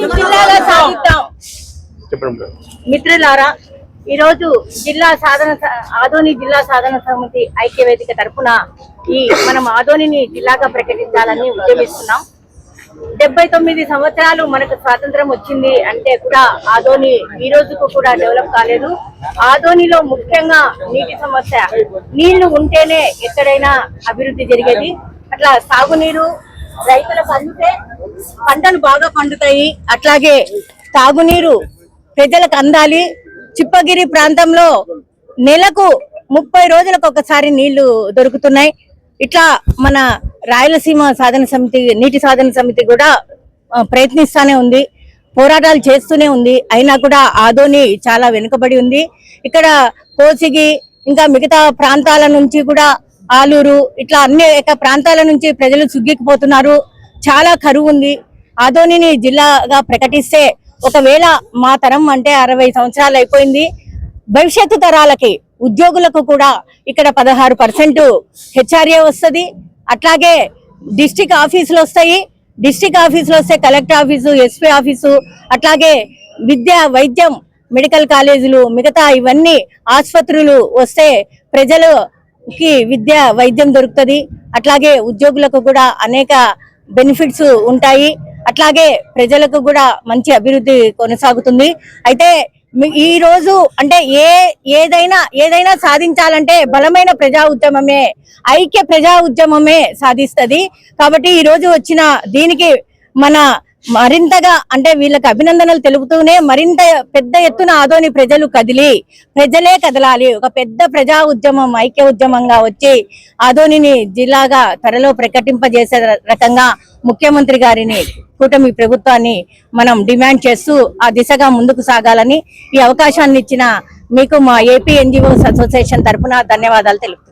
జిల్లాగా సాధిద్దాం. మిత్రులారా ఈరోజు జిల్లా సాధన ఆదోని జిల్లా సాధన సమితి ఐక్య వేదిక తరఫున ఈ మనం ఆదోనిని జిల్లాగా ప్రకటించాలని ఉద్యమిస్తున్నాం. డెబ్బై తొమ్మిది సంవత్సరాలు మనకు స్వాతంత్రం వచ్చింది అంటే కూడా ఆదోని ఈ రోజుకు కూడా డెవలప్ కాలేదు. ఆదోనిలో ముఖ్యంగా నీటి సమస్య నీళ్ళు ఉంటేనే ఎక్కడైనా అభివృద్ధి జరిగేది. అట్లా సాగునీరు రైతులకు అందితే పంటలు బాగా పండుతాయి. అట్లాగే తాగునీరు ప్రజలకు అందాలి. చిప్పగిరి ప్రాంతంలో నెలకు ముప్పై రోజులకు ఒకసారి నీళ్ళు దొరుకుతున్నాయి. ఇట్లా మన రాయలసీమ సాధన సమితి నీటి సాధన సమితి కూడా ప్రయత్నిస్తూనే ప్రయత్నిస్తానే ఉంది. పోరాటాలు చేస్తూనే ఉంది. అయినా కూడా ఆదోని చాలా వెనుకబడి ఉంది. ఇక్కడ కోసిగి ఇంకా మిగతా ప్రాంతాల నుంచి కూడా ఆలూరు ఇట్లా అన్ని ప్రాంతాల నుంచి ప్రజలు సుగ్గికిపోతున్నారు చాలా కరువు ఉంది. ఆదోనిని జిల్లాగా ప్రకటిస్తే ఒకవేళ మా తరం అంటే అరవై సంవత్సరాలు అయిపోయింది. భవిష్యత్తు తరాలకి ఉద్యోగులకు కూడా ఇక్కడ పదహారు పర్సెంట్ హెచ్ఆర్ఏ వస్తుంది. అట్లాగే డిస్టిక్ ఆఫీసులు వస్తాయి. డిస్టిక్ ఆఫీసులు వస్తే కలెక్టర్ ఆఫీసు ఎస్పీ ఆఫీసు అట్లాగే విద్య వైద్యం మెడికల్ కాలేజీలు మిగతా ఇవన్నీ ఆసుపత్రులు వస్తే ప్రజలకి విద్య వైద్యం దొరుకుతుంది. అట్లాగే ఉద్యోగులకు కూడా అనేక బెనిఫిట్స్ ఉంటాయి. అట్లాగే ప్రజలకు కూడా మంచి అభివృద్ధి కొనసాగుతుంది. అయితే ఈ రోజు అంటే ఏ ఏదైనా ఏదైనా సాధించాలంటే బలమైన ప్రజా ఉద్యమమే ఐక్య ప్రజా ఉద్యమమే సాధిస్తుంది. కాబట్టి ఈ రోజు వచ్చిన దీనికి మన మరింతగా అంటే వీళ్ళకి అభినందనలు తెలుపుతూనే మరింత పెద్ద ఎత్తున ఆదోని ప్రజలు కదిలి ప్రజలే కదలాలి. ఒక పెద్ద ప్రజా ఉద్యమం ఐక్య ఉద్యమంగా వచ్చి ఆదోనిని జిల్లాగా త్వరలో ప్రకటింపజేసే రకంగా ముఖ్యమంత్రి గారిని కూటమి ప్రభుత్వాన్ని మనం డిమాండ్ చేస్తూ ఆ దిశగా ముందుకు సాగాలని ఈ అవకాశాన్ని ఇచ్చిన మీకు మా ఏపీ ఎన్జిఓస్ అసోసియేషన్ తరపున ధన్యవాదాలు తెలుపుతున్నాను.